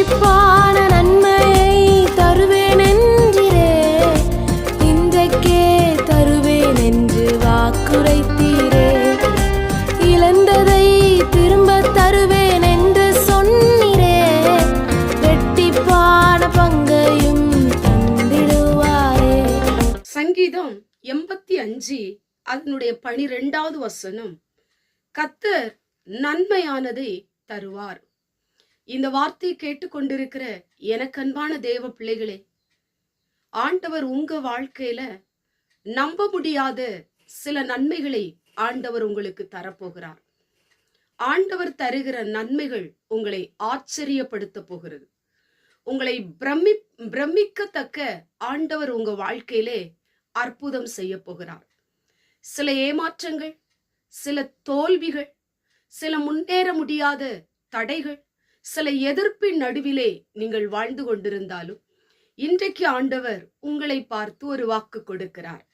ரெட்டிப்பான நன்மையை தருவேன் என்றிரே இன்றைக்கே தருவேன் என்று வாக்குரைத்தீரே. இழந்ததை திரும்ப தருவேன் என்று சொன்னிரே. ரெட்டிப்பான பங்கையும் தந்திடுவாரே. சங்கீதம் எண்பத்தி அஞ்சு அதனுடைய பனிரெண்டாவது வசனம். கத்தர் நன்மையானதை தருவார். இந்த வார்த்தையை கேட்டுக்கொண்டிருக்கிற எனக்கன்பான தேவ பிள்ளைகளே ஆண்டவர் உங்க வாழ்க்கையில நம்ப முடியாத சில நன்மைகளை ஆண்டவர் உங்களுக்கு தரப்போகிறார். ஆண்டவர் தருகிற நன்மைகள் உங்களை ஆச்சரியப்படுத்த போகிறது. உங்களை பிரமி பிரமிக்கத்தக்க ஆண்டவர் உங்க வாழ்க்கையிலே அற்புதம் செய்ய போகிறார். சில ஏமாற்றங்கள் சில தோல்விகள் சில முன்னேற முடியாத தடைகள் சில எதிர்ப்பின் நடுவிலே நீங்கள் வாழ்ந்து கொண்டிருந்தாலும் இன்றைக்கு ஆண்டவர் உங்களை பார்த்து ஒரு வாக்கு கொடுக்கிறார்.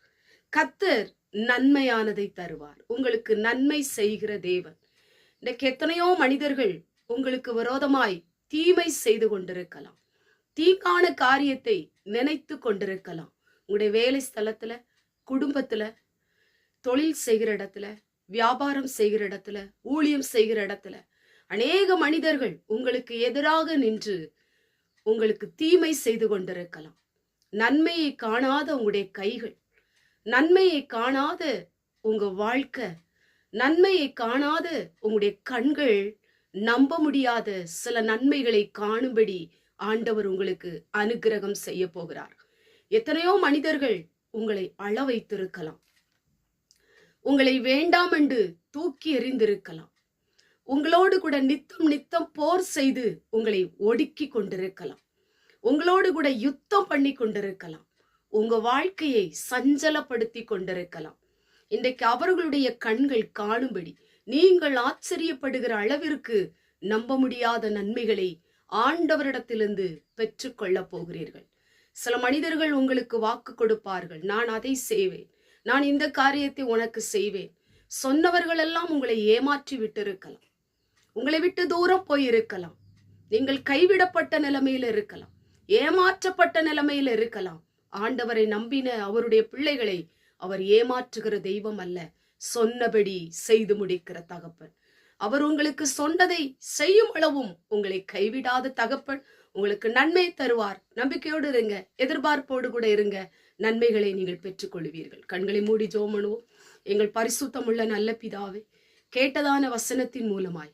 கத்தர் நன்மையானதை தருவார். உங்களுக்கு நன்மை செய்கிற தேவன். இன்றைக்கு எத்தனையோ மனிதர்கள் உங்களுக்கு விரோதமாய் தீமை செய்து கொண்டிருக்கலாம். தீக்கான காரியத்தை நினைத்து கொண்டிருக்கலாம். உங்களுடைய வேலை ஸ்தலத்துல குடும்பத்துல தொழில் செய்கிற இடத்துல வியாபாரம் செய்கிற இடத்துல ஊழியம் செய்கிற இடத்துல அநேக மனிதர்கள் உங்களுக்கு எதிராக நின்று உங்களுக்கு தீமை செய்து கொண்டிருக்கலாம். நன்மையை காணாத உங்களுடைய கைகள் நன்மையை காணாத உங்க வாழ்க்கை நன்மையை காணாத உங்களுடைய கண்கள் நம்ப முடியாத சில நன்மைகளை காணும்படி ஆண்டவர் உங்களுக்கு அனுக்கிரகம் செய்ய போகிறார். எத்தனையோ மனிதர்கள் உங்களை அள வைத்திருக்கலாம் உங்களை வேண்டாம் என்று தூக்கி எறிந்திருக்கலாம். உங்களோடு கூட நித்தம் நித்தம் போர் செய்து உங்களை ஒடுக்கி கொண்டிருக்கலாம். உங்களோடு கூட யுத்தம் பண்ணி கொண்டிருக்கலாம். உங்க வாழ்க்கையை சஞ்சலப்படுத்தி கொண்டிருக்கலாம். இன்றைக்கு அவர்களுடைய கண்கள் காணும்படி நீங்கள் ஆச்சரியப்படுகிற அளவிற்கு நம்ப முடியாத நன்மைகளை ஆண்டவரிடத்திலிருந்து பெற்றுக்கொள்ளப் போகிறீர்கள். சில மனிதர்கள் உங்களுக்கு வாக்கு கொடுப்பார்கள் நான் அதை செய்வேன். நான் இந்த காரியத்தை உனக்கு செய்வேன். சொன்னவர்களெல்லாம் உங்களை ஏமாற்றி விட்டிருக்கலாம். உங்களை விட்டு தூரம் போயிருக்கலாம் நீங்கள் கைவிடப்பட்ட நிலைமையில இருக்கலாம். ஏமாற்றப்பட்ட நிலைமையில இருக்கலாம். ஆண்டவரை நம்பின அவருடைய பிள்ளைகளை அவர் ஏமாற்றுகிற தெய்வம் அல்ல. சொன்னபடி செய்து முடிக்கிற தகப்பன். அவர் உங்களுக்கு சொன்னதை செய்யும் அளவும் உங்களை கைவிடாத தகப்பன் உங்களுக்கு நன்மை தருவார். நம்பிக்கையோடு இருங்க. எதிர்பார்ப்போடு கூட இருங்க. நன்மைகளை நீங்கள் பெற்றுக்கொள்வீர்கள். கண்களை மூடி ஜோமனுவோம் எங்கள் பரிசுத்தமுள்ள நல்ல பிதாவே கேட்டதான வசனத்தின் மூலமாய்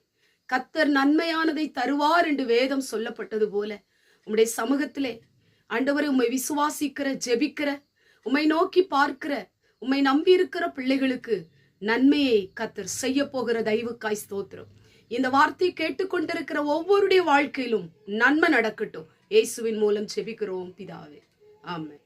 கத்தர் நன்மையானதை தருவார் என்று வேதம் சொல்லப்பட்டது போல. உம்முடைய சமூகத்திலே ஆண்டவரை உம்மை விசுவாசிக்கிற ஜெபிக்கிற உம்மை நோக்கி பார்க்கிற உம்மை நம்பி இருக்கிற பிள்ளைகளுக்கு நன்மையை கத்தர் செய்ய போகிற தயவுக்காய் ஸ்தோத்திரம். இந்த வார்த்தை கேட்டுக்கொண்டிருக்கிற ஒவ்வொருடைய வாழ்க்கையிலும் நன்மை நடக்கட்டும். இயேசுவின் மூலம் ஜெபிக்கிறோம் பிதாவே. ஆமாம்